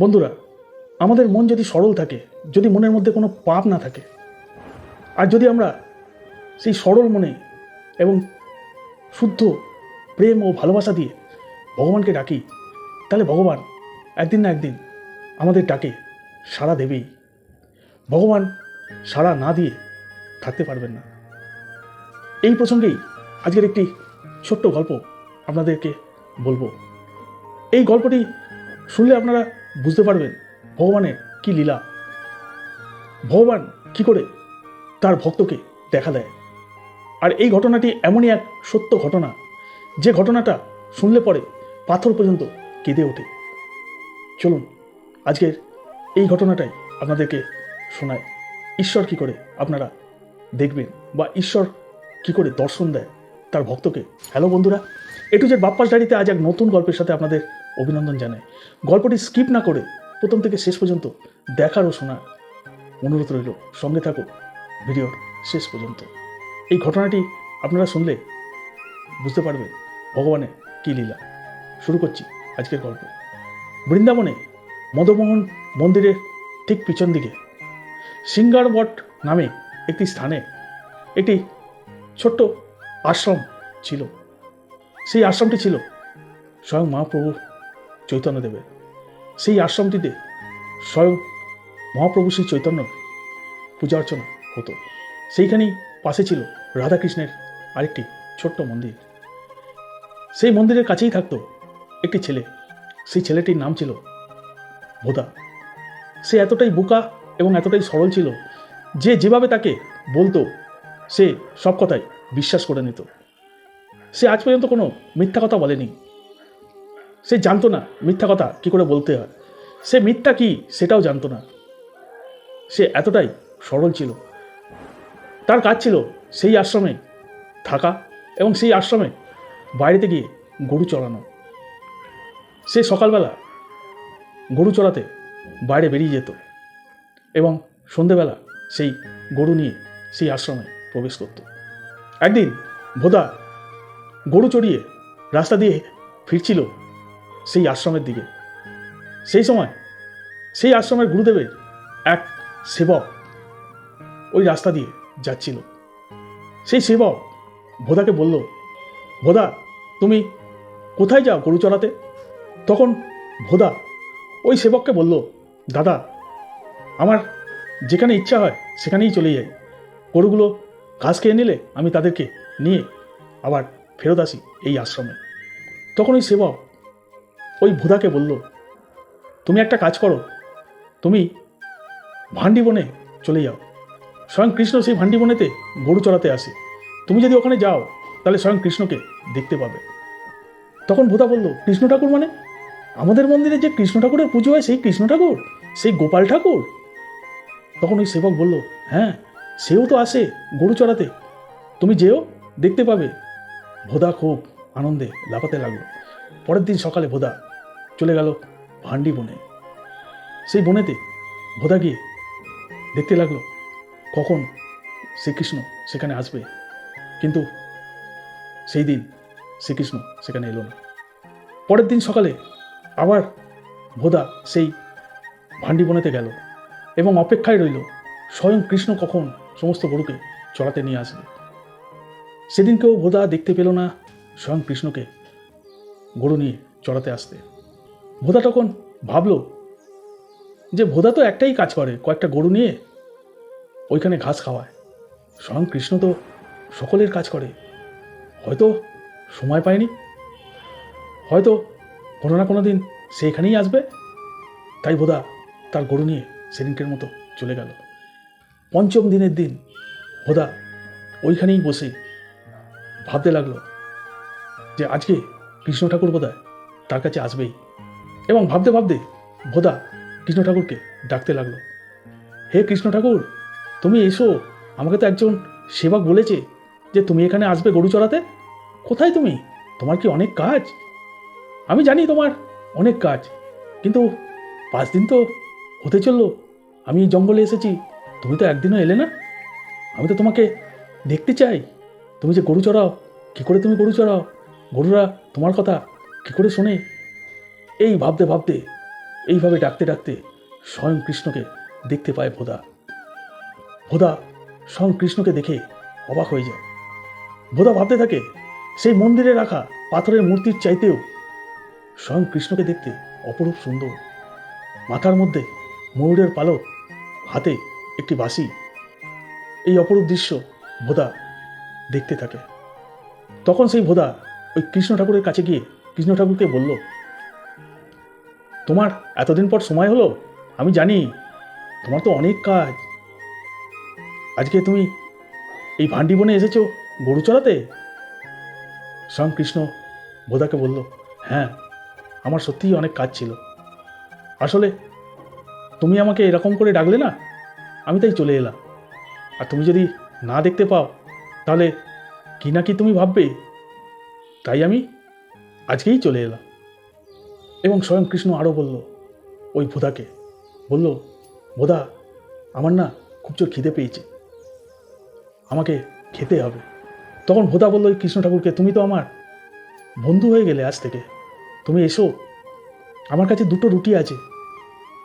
বন্ধুরা, আমাদের মন যদি সরল থাকে, যদি মনের মধ্যে কোনো পাপ না থাকে, আর যদি আমরা সেই সরল মনে এবং শুদ্ধ প্রেম ও ভালোবাসা দিয়ে ভগবানকে ডাকি, তাহলে ভগবান একদিন না একদিন আমাদের ডাকে, সাড়া দেবেই। ভগবান সাড়া না দিয়ে থাকতে পারবেন না। এই প্রসঙ্গেই আজকের একটি ছোট্ট গল্প আপনাদেরকে বলব। এই গল্পটি শুনলে আপনারা বুঝতে পারবেন ভগবানের কি লীলা। ভগবান কি করে তার ভক্তকে দেখা দেয়। আর এই ঘটনাটি এমনই এক সত্য ঘটনা, যে ঘটনাটা শুনলে পরে পাথর পর্যন্ত কেঁদে ওঠে। চলুন, আজকের এই ঘটনাটাই আপনাদেরকে শোনায় ঈশ্বর কি করে আপনারা দেখবেন বা ঈশ্বর কি করে দর্শন দেয় তার ভক্তকে। হ্যালো বন্ধুরা এটু যে বাপ্পাস ডায়েরিতে আজ এক নতুন গল্পের সাথে আপনাদের অভিনন্দন জানাই। গল্পটি স্কিপ না করে প্রথম থেকে শেষ পর্যন্ত দেখার ও শোনার অনুরোধ রইল। সঙ্গে থাকো ভিডিওর শেষ পর্যন্ত। এই ঘটনাটি আপনারা শুনলে বুঝতে পারবেন ভগবানের কী লীলা। শুরু করছি আজকের গল্প। বৃন্দাবনে মদমোহন মন্দিরের ঠিক পিছন দিকে সিঙ্গারবট নামে একটি স্থানে একটি ছোট্ট আশ্রম ছিল। সেই আশ্রমটি ছিল স্বয়ং মহাপ্রভু চৈতন্যদেবের। সেই আশ্রমটিতে স্বয়ং মহাপ্রভু শ্রী চৈতন্য পূজা অর্চনা হতো। সেইখানেই পাশে ছিল রাধাকৃষ্ণের আরেকটি ছোট্ট মন্দির। সেই মন্দিরের কাছেই থাকতো একটি ছেলে। সেই ছেলেটির নাম ছিল ভোদা। সে এতটাই বোকা এবং এতটাই সরল ছিল যে যেভাবে তাকে বলতো সে সব কথাই বিশ্বাস করে নিত। সে আজ পর্যন্ত কোনো মিথ্যা কথা বলেনি। সে জানতো না মিথ্যা কথা কী করে বলতে হয়। সে মিথ্যা কি সেটাও জানতো না। সে এতটাই সরল ছিল। তার কাজ ছিল সেই আশ্রমে থাকা এবং সেই আশ্রমে বাইরেতে গিয়ে গরু চড়ানো। সে সকালবেলা গরু চড়াতে বাইরে বেরিয়ে যেত এবং সন্ধেবেলা সেই গরু নিয়ে সেই আশ্রমে প্রবেশ করত। একদিন ভোদা গরু চড়িয়ে রাস্তা দিয়ে ফিরছিল সেই আশ্রমের দিকে। সেই সময়, সেই আশ্রমের গুরুদেবের এক সেবক ওই রাস্তা দিয়ে যাচ্ছিল। সেই সেবক ভোদাকে বলল, ভোদা, তুমি কোথায় যাও গরু চড়াতে? তখন ভোদা ওই সেবককে বলল, দাদা, আমার যেখানে ইচ্ছা হয় সেখানেই চলে যাই। গরুগুলো ঘাস খেয়ে নিলে আমি তাদেরকে নিয়ে আবার ফেরত আসি এই আশ্রমে। তখন ওই সেবক ওই ভোদাকে বলল, তুমি একটা কাজ করো, তুমি ভান্ডি বনে চলে যাও। স্বয়ং কৃষ্ণ সেই ভান্ডি বনেতে গরু চড়াতে আসে। তুমি যদি ওখানে যাও, তাহলে স্বয়ং কৃষ্ণকে দেখতে পাবে। তখন ভোদা বলল, কৃষ্ণ ঠাকুর মানে? আমাদের মন্দিরে যে কৃষ্ণ ঠাকুরের পুজো হয়, সেই কৃষ্ণ ঠাকুর? সেই গোপাল ঠাকুর? তখন ওই সেবক বলল হ্যাঁ সেও তো আসে গরু চড়াতে। তুমি যেও, দেখতে পাবে। ভোদা খুব আনন্দে লাফাতে লাগল। পরের দিন সকালে ভোদা চলে গেল ভান্ডি বনে। সেই বনেতে ভোদা গিয়ে দেখতে লাগল, কখন শ্রীকৃষ্ণ সেখানে আসবে। কিন্তু সেই দিন শ্রীকৃষ্ণ সেখানে এলো না। পরের দিন সকালে আবার ভোদা সেই ভান্ডি বনেতে গেল এবং অপেক্ষায় রইল, স্বয়ং কৃষ্ণ কখন সমস্ত গরুকে চড়াতে নিয়ে আসবে সেদিনকেও ভোদা দেখতে পেল না স্বয়ং কৃষ্ণকে গরু নিয়ে চড়াতে আসতে। ভোদা তখন ভাবলো যে ভোদা তো একটাই কাজ করে, কয়েকটা গরু নিয়ে ওইখানে ঘাস খাওয়ায়। স্বয়ং কৃষ্ণ তো সকলের কাজ করে। হয়তো সময় পায়নি? হয়তো কোনো না কোনো দিন সে এখানেই আসবে? তাই বোধা তার গরু নিয়ে সেদিনকের মতো চলে গেল। পঞ্চম দিনের দিন হোদা ওইখানেই বসে ভাবতে লাগল যে আজকে কৃষ্ণ ঠাকুর বোধহয় তার কাছে আসবেই। এবং ভাবতে ভাবতে ভোদা কৃষ্ণ ঠাকুরকে ডাকতে লাগল। হে কৃষ্ণ ঠাকুর, তুমি এসো, আমাকে তো একজন সেবক বলেছে যে তুমি এখানে আসবে গরু চড়াতে। কোথায় তুমি? তোমার কি অনেক কাজ? আমি জানি তোমার অনেক কাজ, কিন্তু পাঁচ দিন তো হতে চলল। আমি জঙ্গলে এসেছি তুমি তো একদিনও এলে না? আমি তো তোমাকে দেখতে চাই। তুমি যে গরু চড়াও, কী করে তুমি গরু চড়াও? গরুরা তোমার কথা কী করে শোনে? এই ভাবতে ভাবতে, এইভাবে ডাকতে ডাকতে স্বয়ং কৃষ্ণকে দেখতে পায় ভোদা। ভোদা স্বয়ং কৃষ্ণকে দেখে অবাক হয়ে যায়। ভোদা ভাবতে থাকে, সেই মন্দিরে রাখা পাথরের মূর্তির চাইতেও স্বয়ং কৃষ্ণকে দেখতে অপরূপ সুন্দর। মাথার মধ্যে ময়ূরের পালক হাতে একটি বাঁশি। এই অপরূপ দৃশ্য ভোদা দেখতে থাকে। তখন সেই ভোদা ওই কৃষ্ণ ঠাকুরের কাছে গিয়ে কৃষ্ণ ঠাকুরকে বলল, তোমার এতদিন পর সময় হলো? আমি জানি তোমার তো অনেক কাজ। আজকে তুমি এই ভান্ডি বনে এসেছ গরু চড়াতে? স্বয়ং কৃষ্ণ ভোদাকে বলল হ্যাঁ আমার সত্যিই অনেক কাজ ছিল। আসলে তুমি আমাকে এরকম করে ডাকলে না আমি তাই চলে এলাম। আর তুমি যদি না দেখতে পাও, তাহলে কি না কি তুমি ভাববে? তাই আমি আজকেই চলে এলাম। এবং স্বয়ং কৃষ্ণ আরও বলল, ওই ভোদাকে। বলল, ভোদা, আমার না খুব জোর খিদে পেয়েছে। আমাকে খেতে হবে। তখন ভোদা বলল, ওই কৃষ্ণ ঠাকুরকে, তুমি তো আমার বন্ধু হয়ে গেলে আজ থেকে। তুমি এসো। আমার কাছে দুটো রুটি আছে।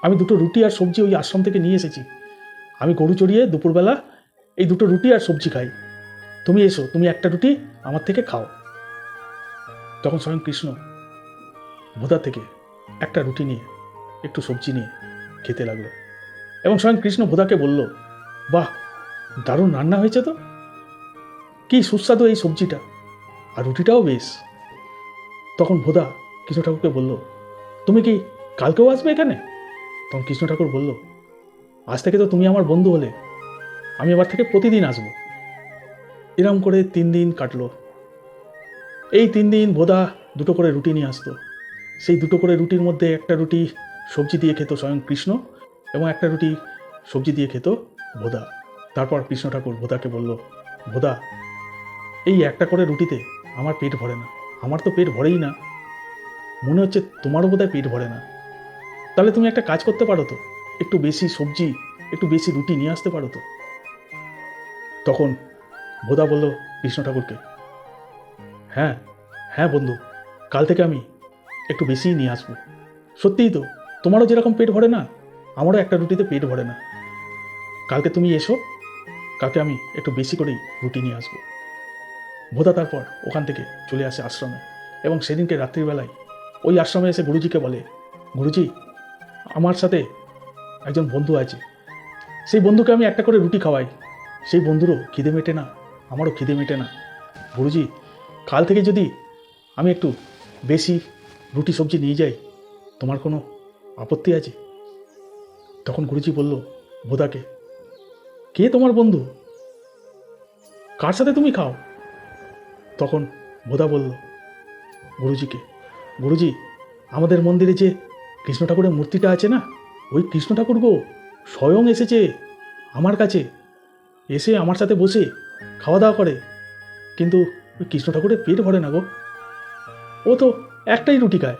আমি দুটো রুটি আর সবজি ওই আশ্রম থেকে নিয়ে এসেছি। আমি গরু চড়িয়ে দুপুরবেলা এই দুটো রুটি আর সবজি খাই। তুমি এসো, তুমি একটা রুটি আমার থেকে খাও। তখন স্বয়ং কৃষ্ণ ভোদা থেকে একটা রুটি নিয়ে, একটু সবজি নিয়ে খেতে লাগল। এবং স্বয়ং কৃষ্ণ ভোদাকে বলল, বাহ, দারুণ রান্না হয়েছে তো। কি সুস্বাদু এই সবজিটা। আর রুটিটাও বেশ। তখন ভোদা কৃষ্ণ ঠাকুরকে বলল, তুমি কি কালকেও আসবে এখানে? তখন কৃষ্ণ ঠাকুর বলল আজ থেকে তো তুমি আমার বন্ধু হলে। আমি এবার থেকে প্রতিদিন আসব। এরম করে তিন দিন কাটলো। এই তিন দিন ভোদা দুটো করে রুটি নিয়ে আসতো। সেই দুটো করে রুটির মধ্যে একটা রুটি সবজি দিয়ে খেত স্বয়ং কৃষ্ণ এবং একটা রুটি সবজি দিয়ে খেত ভোদা। তারপর কৃষ্ণ ঠাকুর ভোদাকে বলল, ভোদা, এই একটা করে রুটিতে আমার পেট ভরে না। আমার তো পেট ভরেই না। মনে হচ্ছে তোমারও বোধহয় পেট ভরে না। তাহলে তুমি একটা কাজ করতে পারো তো? একটু বেশি সবজি, একটু বেশি রুটি নিয়ে আসতে পারো তো? তখন ভোদা বলল, কৃষ্ণ ঠাকুরকে হ্যাঁ হ্যাঁ বন্ধু, কাল থেকে আমি একটু বেশিই নিয়ে আসব। সত্যিই তো, তোমারও যেরকম পেট ভরে না, আমারও একটা রুটিতে পেট ভরে না। কালকে তুমি এসো, কালকে আমি একটু বেশি করেই রুটি নিয়ে আসব। ভোদা তারপর ওখান থেকে চলে আসে আশ্রমে এবং সেদিনকে রাত্রিবেলায় ওই আশ্রমে এসে গুরুজিকে বলে, গুরুজি, আমার সাথে একজন বন্ধু আছে। সেই বন্ধুকে আমি একটা করে রুটি খাওয়াই। সেই বন্ধুরও খিদে মেটে না, আমারও খিদে মেটে না। গুরুজি, কাল থেকে যদি আমি একটু বেশি রুটি সবজি নিয়ে যাই, তোমার কোনো আপত্তি আছে? তখন গুরুজি বলল, বোদাকে, কে তোমার বন্ধু? কার সাথে তুমি খাও? তখন বোদা বলল, গুরুজিকে, গুরুজি, আমাদের মন্দিরে যে কৃষ্ণ ঠাকুরের মূর্তিটা আছে না ওই কৃষ্ণ ঠাকুর গো, স্বয়ং এসেছে আমার কাছে। এসে আমার সাথে বসে খাওয়া দাওয়া করে। কিন্তু ওই কৃষ্ণ ঠাকুরের পেট ভরে না গো। ও তো একটাই রুটি খায়,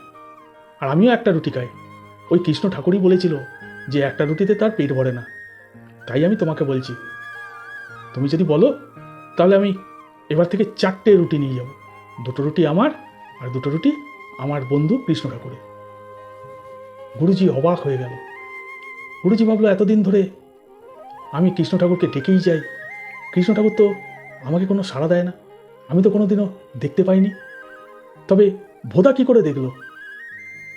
আর আমিও একটা রুটি খাই। ওই কৃষ্ণ ঠাকুরই বলেছিল যে একটা রুটিতে তার পেট ভরে না। তাই আমি তোমাকে বলছি, তুমি যদি বলো, তাহলে আমি এবার থেকে চারটে রুটি নিয়ে যাব। দুটো রুটি আমার আর দুটো রুটি আমার বন্ধু কৃষ্ণ ঠাকুরের। গুরুজি অবাক হয়ে গেল। গুরুজি ভাবলো এতদিন ধরে আমি কৃষ্ণ ঠাকুরকে ডেকেই যাই। কৃষ্ণ ঠাকুর তো আমাকে কোনো সাড়া দেয় না। আমি তো কোনো দিনও দেখতে পাইনি। তবে ভোদা কি করে দেখল?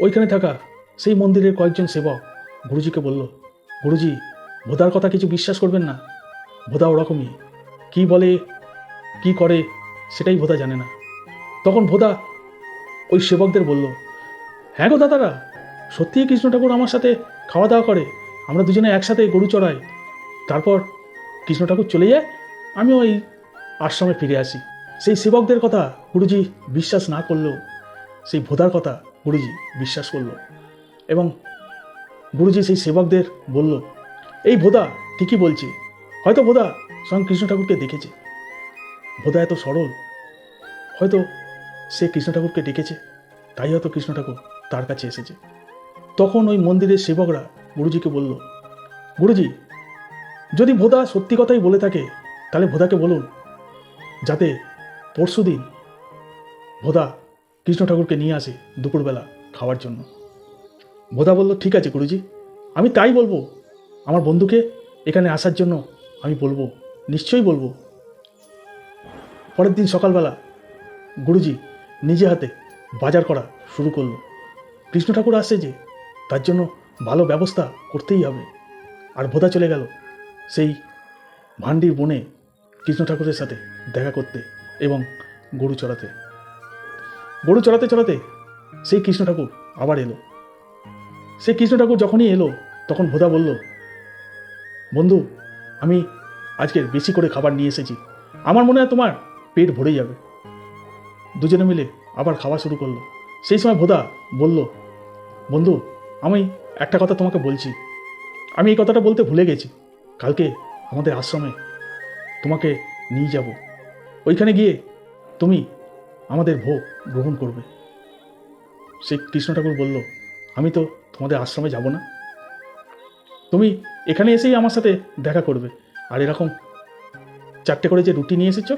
ওইখানে থাকা সেই মন্দিরের কয়েকজন সেবক গুরুজিকে বলল, গুরুজি, ভোদার কথা কিছু বিশ্বাস করবেন না। ভোদা ওরকমই। কি বলে, কি করে সেটাই ভোদা জানে না। তখন ভোদা ওই সেবকদের বলল হ্যাঁ গো দাদারা, সত্যিই কৃষ্ণ ঠাকুর আমার সাথে খাওয়া দাওয়া করে। আমরা দুজনে একসাথে গরু চড়াই। তারপর কৃষ্ণ ঠাকুর চলে যায় আমি ওই আশ্রমে ফিরে আসি। সেই সেবকদের কথা গুরুজি বিশ্বাস না করলেও, সেই ভোদার কথা গুরুজি বিশ্বাস করল। এবং গুরুজি সেই সেবকদের বলল, এই ভোদা ঠিকই বলছে। হয়তো ভোদা স্বয়ং কৃষ্ণ ঠাকুরকে দেখেছে। ভোদা এত সরল। হয়তো সে কৃষ্ণ ঠাকুরকে ডেকেছে। তাই হয়তো কৃষ্ণ ঠাকুর তার কাছে এসেছে। তখন ওই মন্দিরের সেবকরা গুরুজিকে বলল, গুরুজি, যদি ভোদা সত্যি কথাই বলে থাকে, তাহলে ভোদাকে বলুন, যাতে পরশু দিন ভোদা কৃষ্ণ ঠাকুরকে নিয়ে আসে দুপুরবেলা খাওয়ার জন্য। ভোদা বলল, ঠিক আছে গুরুজি, আমি তাই বলব। আমার বন্ধুকে এখানে আসার জন্য আমি বলব, নিশ্চয়ই বলব। পরের দিন সকালবেলা গুরুজি নিজে হাতে বাজার করা শুরু করল। কৃষ্ণ ঠাকুর আসছে যে, তার জন্য ভালো ব্যবস্থা করতেই হবে। আর ভোদা চলে গেল সেই ভান্ডির বনে কৃষ্ণ ঠাকুরের সাথে দেখা করতে এবং গরু চড়াতে। গরু চড়াতে চড়াতে সেই কৃষ্ণ ঠাকুর আবার এলো। সেই কৃষ্ণ ঠাকুর যখনই এলো, তখন ভোদা বলল, বন্ধু, আমি আজকে বেশি করে খাবার নিয়ে এসেছি। আমার মনে হয় তোমার পেট ভরে যাবে। দুজনে মিলে আবার খাওয়া শুরু করল। সেই সময় ভোদা বলল, বন্ধু, আমি একটা কথা তোমাকে বলছি। আমি এই কথাটা বলতে ভুলে গেছি। কালকে আমাদের আশ্রমে তোমাকে নিয়ে যাব। ওইখানে গিয়ে তুমি আমাদের ভোগ গ্রহণ করবে। সেই কৃষ্ণ ঠাকুর বলল, আমি তো তোমাদের আশ্রমে যাব না। তুমি এখানে এসেই আমার সাথে দেখা করবে। আর এরকম চারটে করে যে রুটি নিয়ে এসেছ,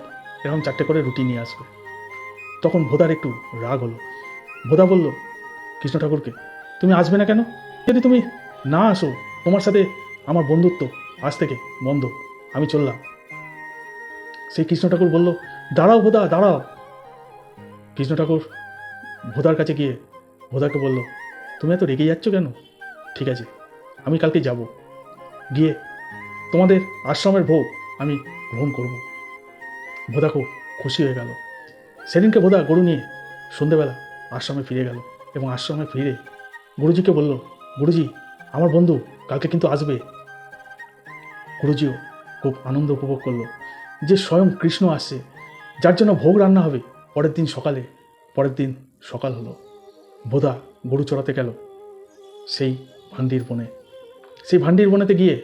এরকম চারটে করে রুটি নিয়ে আসবে। তখন ভোদার একটু রাগ হলো। ভোদা বলল, কৃষ্ণ ঠাকুরকে, তুমি আসবে না কেন? যদি তুমি না আসো, তোমার সাথে আমার বন্ধুত্ব আজ থেকে বন্ধ। আমি চললাম। সেই কৃষ্ণ ঠাকুর বলল, দাঁড়াও ভোদা, দাঁড়াও। কৃষ্ণ ঠাকুর ভোদার কাছে গিয়ে ভোদাকে বলল, তুমি এত রেগে যাচ্ছ কেন? ঠিক আছে, আমি কালকে যাব। গিয়ে তোমাদের আশ্রমের ভোগ আমি গ্রহণ করব। ভোদা খুব খুশি হয়ে গেল। সেদিনকে ভোদা গরু নিয়ে সন্ধেবেলা আশ্রমে ফিরে গেল এবং আশ্রমে ফিরে গুরুজিকে বলল গুরুজি, আমার বন্ধু কালকে কিন্তু আসবে। গুরুজিও খুব আনন্দ উপভোগ করল যে স্বয়ং কৃষ্ণ আসছে, যার জন্য ভোগ রান্না হবে পরের দিন সকালে। পরের দিন সকাল হলো বোধা গরু চড়াতে গেল সেই ভান্ডির বনে। সেই ভান্ডির বনেতে গিয়ে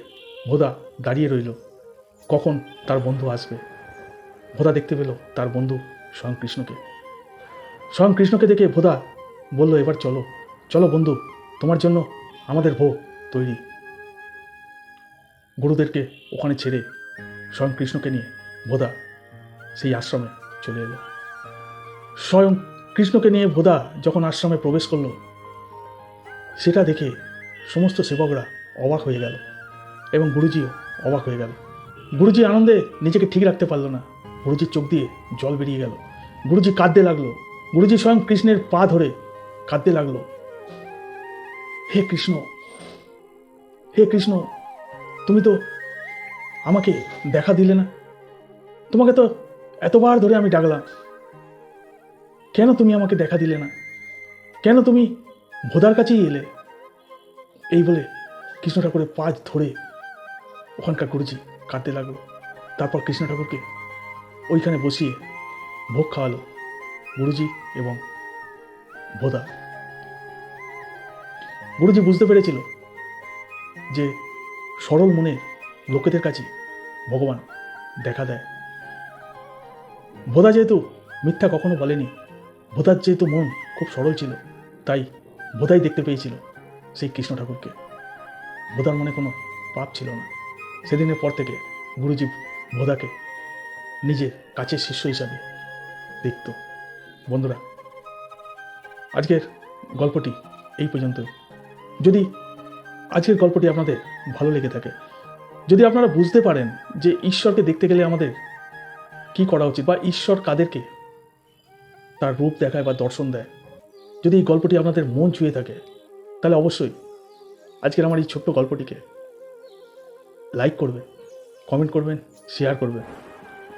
ভোদা দাঁড়িয়ে রইল, কখন তার বন্ধু আসবে? ভোদা দেখতে পেল তার বন্ধু স্বয়ং কৃষ্ণকে। স্বয়ং কৃষ্ণকে দেখে ভোদা বলল, এবার চলো চলো বন্ধু, তোমার জন্য আমাদের ভোগ তৈরি। গুরুদেরকে ওখানে ছেড়ে স্বয়ং কৃষ্ণকে নিয়ে ভোদা সেই আশ্রমে চলে এলো। স্বয়ং কৃষ্ণকে নিয়ে ভোদা যখন আশ্রমে প্রবেশ করল, সেটা দেখে সমস্ত সেবকরা অবাক হয়ে গেল এবং গুরুজিও অবাক হয়ে গেল। গুরুজি আনন্দে নিজেকে ঠিক রাখতে পারল না। গুরুজির চোখ দিয়ে জল বেরিয়ে গেল। গুরুজি কাঁদতে লাগল। গুরুজি স্বয়ং কৃষ্ণের পা ধরে কাঁদতে লাগল। হে কৃষ্ণ হে কৃষ্ণ, তুমি তো আমাকে দেখা দিলে না। তোমাকে তো এতবার ধরে আমি ডাকলাম। কেন তুমি আমাকে দেখা দিলে না? কেন তুমি ভোদার কাছেই এলে? এই বলে কৃষ্ণ ঠাকুরের পাঁচ ধরে ওখানকার গুরুজি কাঁদতে লাগল। তারপর কৃষ্ণ ঠাকুরকে ওইখানে বসিয়ে ভোগ খাওয়ালো গুরুজি এবং ভোদা। গুরুজি বুঝতে পেরেছিল যে সরল মনে লোকেদের কাছে ভগবান দেখা দেয়। ভোদা যেহেতু মিথ্যা কখনো বলেনি, ভোদার যেহেতু মন খুব সরল ছিল, তাই ভোদাই দেখতে পেয়েছিল সেই কৃষ্ণ ঠাকুরকে। ভোদার মনে কোনো পাপ ছিল না। সেদিনের পর থেকে গুরুজি ভোদাকে নিজের কাছের শিষ্য হিসাবে দেখত। বন্ধুরা, আজকের গল্পটি এই পর্যন্ত যদি আজকের গল্পটি আপনাদের ভালো লেগে থাকে, যদি আপনারা বুঝতে পারেন যে ঈশ্বরকে দেখতে গেলে আমাদের কি করা উচিত বা ঈশ্বর কাদেরকে তার রূপ দেখায় বা দর্শন দেয়, যদি এই গল্পটি আপনাদের মন ছুঁয়ে থাকে, তাহলে অবশ্যই আজকের আমার এই ছোট্ট গল্পটিকে লাইক করবে কমেন্ট করবেন, শেয়ার করবেন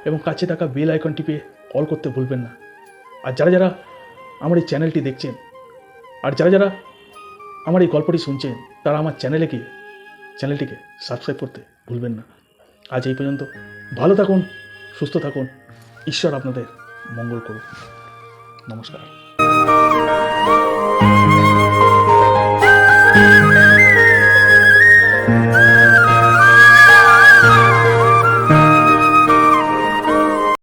এবং কাছে থাকা বেল আইকন টিপে কল করতে ভুলবেন না। আর যারা যারা আমার এই চ্যানেলটি দেখছেন, আর যারা যারা আমার এই গল্পটি শুনছেন তারা আমার চ্যানেলে গিয়ে চ্যানেলটিকে সাবস্ক্রাইব করতে ভুলবেন না। আজ এই পর্যন্ত ভালো থাকুন, সুস্থ থাকুন। ঈশ্বর আপনাদের মঙ্গল করুন নমস্কার।